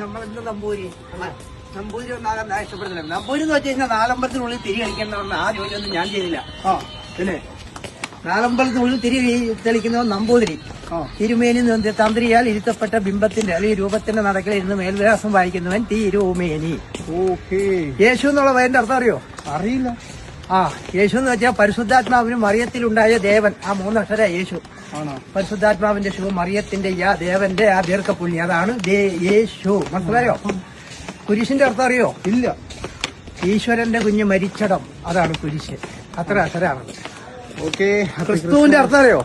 നമ്മളെന്ത് നമ്പൂരി നമ്പൂരി ഒന്നാകാൻ ഞാൻ ഇഷ്ടപ്പെടുന്നില്ല. നമ്പൂരി എന്ന് വെച്ച് കഴിഞ്ഞാൽ നാലമ്പലത്തിനുള്ളിൽ തിരി കളിക്കണമെന്ന് ആ ജോലിയൊന്നും ഞാൻ ചെയ്തില്ല. ആ. പിന്നെ നാലമ്പലത്തിനുള്ളിൽ തിരി തെളിക്കുന്നവൻ നമ്പൂതിരി. തിരുമേനി തന്ത്രിയാൽ ഇരുത്തപ്പെട്ട ബിംബത്തിന്റെ അല്ലെങ്കിൽ രൂപത്തിന്റെ നടക്കിൽ ഇരുന്ന് മേൽവിലാസം വായിക്കുന്നവൻ തിരുമേനി. യേശു എന്നുള്ള പേരിന്റെ അർത്ഥം അറിയോ? അറിയില്ല. ആ യേശു എന്ന് വെച്ചാൽ പരിശുദ്ധാത്മാവിനും മറിയത്തിലുണ്ടായ ദേവൻ. ആ മൂന്നക്ഷര യേശു. പരിശുദ്ധാത്മാവിന്റെ ശിവ മറിയത്തിന്റെ യാ ദേവന്റെ ആ ദീർഘപുണ്യ. അതാണ് യേശു. മനസ്സിലായോ? കുരിശിന്റെ അർത്ഥം അറിയോ? ഇല്ല. ഈശ്വരന്റെ കുഞ്ഞ് മരിച്ചടം. അതാണ് കുരിശ്. അത്ര ഓക്കേ ക്രിസ്തുവിന്റെ അർത്ഥം അറിയോ?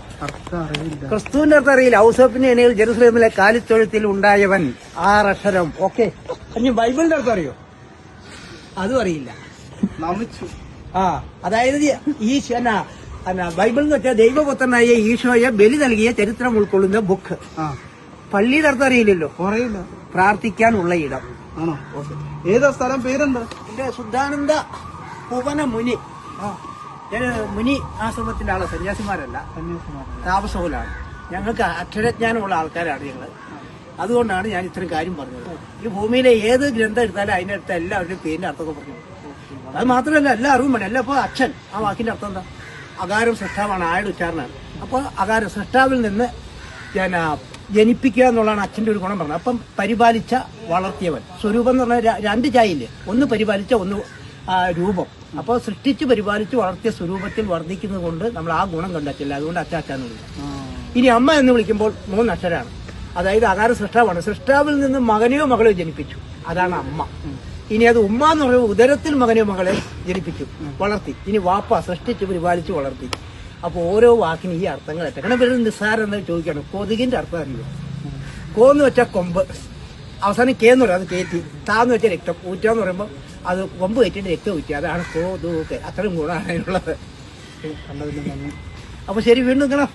ക്രിസ്തുവിന്റെ അർത്ഥം അറിയില്ല. ഔസഫിന്റെ ഇണയിൽ ജെറുസലേമിലെ കാലിത്തൊഴുത്തിൽ ഉണ്ടായവൻ ആറക്ഷരം. ഓക്കെ. ഇനി ബൈബിളിന്റെ അർത്ഥം അറിയോ? അതും അറിയില്ല. ആ അതായത് ഈ എന്നാ ബൈബിൾ എന്ന് വെച്ചാൽ ദൈവപുത്രനായ ഈശോയെ ബലി നൽകിയ ചരിത്രം ഉൾക്കൊള്ളുന്ന ബുക്ക് പള്ളിയുടെ അർത്ഥം അറിയില്ലല്ലോ. അറിയില്ല പ്രാർത്ഥിക്കാനുള്ള ഇടം. ആണോ? ഏതാ സ്ഥലം? പേരെന്താ? എന്റെ ശുദ്ധാനന്ദ ഭുവന മുനി. ഞാൻ മുനി ആശ്രമത്തിന്റെ ആൾ സന്യാസിമാരല്ല. താപസവുലാണ് ഞങ്ങൾക്ക് അക്ഷരജ്ഞാനമുള്ള ആൾക്കാരാണ് ഞങ്ങൾ അതുകൊണ്ടാണ് ഞാൻ ഇത്രയും കാര്യം പറഞ്ഞത്. ഈ ഭൂമിയിലെ ഏത് ഗ്രന്ഥം എടുത്താലും അതിന്റെ അടുത്ത് എല്ലാവരുടെയും പേരിന്റെ അർത്ഥമൊക്കെ പറഞ്ഞു. അത് മാത്രമല്ല എല്ലാ അറിവും വേണം. എല്ലാ ഇപ്പോൾ അച്ഛൻ. ആ വാക്കിന്റെ അർത്ഥം എന്താ? അകാരം സൃഷ്ടാവാണ് ആയുടെ ഉച്ചാരണം അപ്പോൾ അകാരം സൃഷ്ടാവിൽ നിന്ന് ഞാൻ ജനിപ്പിക്കുക എന്നുള്ളതാണ് അച്ഛന്റെ ഒരു ഗുണം പറഞ്ഞത്. അപ്പം പരിപാലിച്ച വളർത്തിയവൻ. സ്വരൂപം എന്ന് പറഞ്ഞാൽ രണ്ട് ചായയില്ലേ? ഒന്ന് പരിപാലിച്ച ഒന്ന് രൂപം. അപ്പോൾ സൃഷ്ടിച്ച് പരിപാലിച്ച് വളർത്തിയ സ്വരൂപത്തിൽ വർദ്ധിക്കുന്നത് കൊണ്ട് നമ്മൾ ആ ഗുണം കണ്ടെത്തില്ല. അതുകൊണ്ട് അച്ചാച്ചാന്ന് വിളിക്കും. ഇനി അമ്മ എന്ന് വിളിക്കുമ്പോൾ മൂന്ന് അക്ഷരാണ്. അതായത് അകാര സൃഷ്ടാവാണ്. സൃഷ്ടാവിൽ നിന്ന് മകനെയോ മകളെയോ ജനിപ്പിച്ചു. അതാണ് അമ്മ. ഇനി അത് ഉമ്മ എന്ന് പറയുമ്പോൾ ഉദരത്തിൽ മകനെ മകളെ ജനിപ്പിക്കും. വളർത്തി. ഇനി വാപ്പ സൃഷ്ടിച്ച് പരിപാലിച്ച് വളർത്തി. അപ്പോൾ ഓരോ വാക്കിന് ഈ അർത്ഥങ്ങൾ എത്തണം പേര് നിസ്സാരം എന്ന് ചോദിക്കണം കൊതുകിന്റെ അർത്ഥം അറിയോ കോന്ന് വെച്ചാൽ കൊമ്പ്. അവസാനം കേന്ന് പറയാം അത് കയറ്റി താന്ന് വെച്ചാൽ രക്തം. ഊറ്റാന്ന് പറയുമ്പോൾ അത് കൊമ്പ് കയറ്റിന്റെ രക്തം ഊറ്റി. അതാണ് കോതൂക്ക് അത്രയും ഗുണമാണ് അതിനുള്ളത്. കണ്ടതിന് അപ്പൊ ശരി വീണ്ടും നിൽക്കണം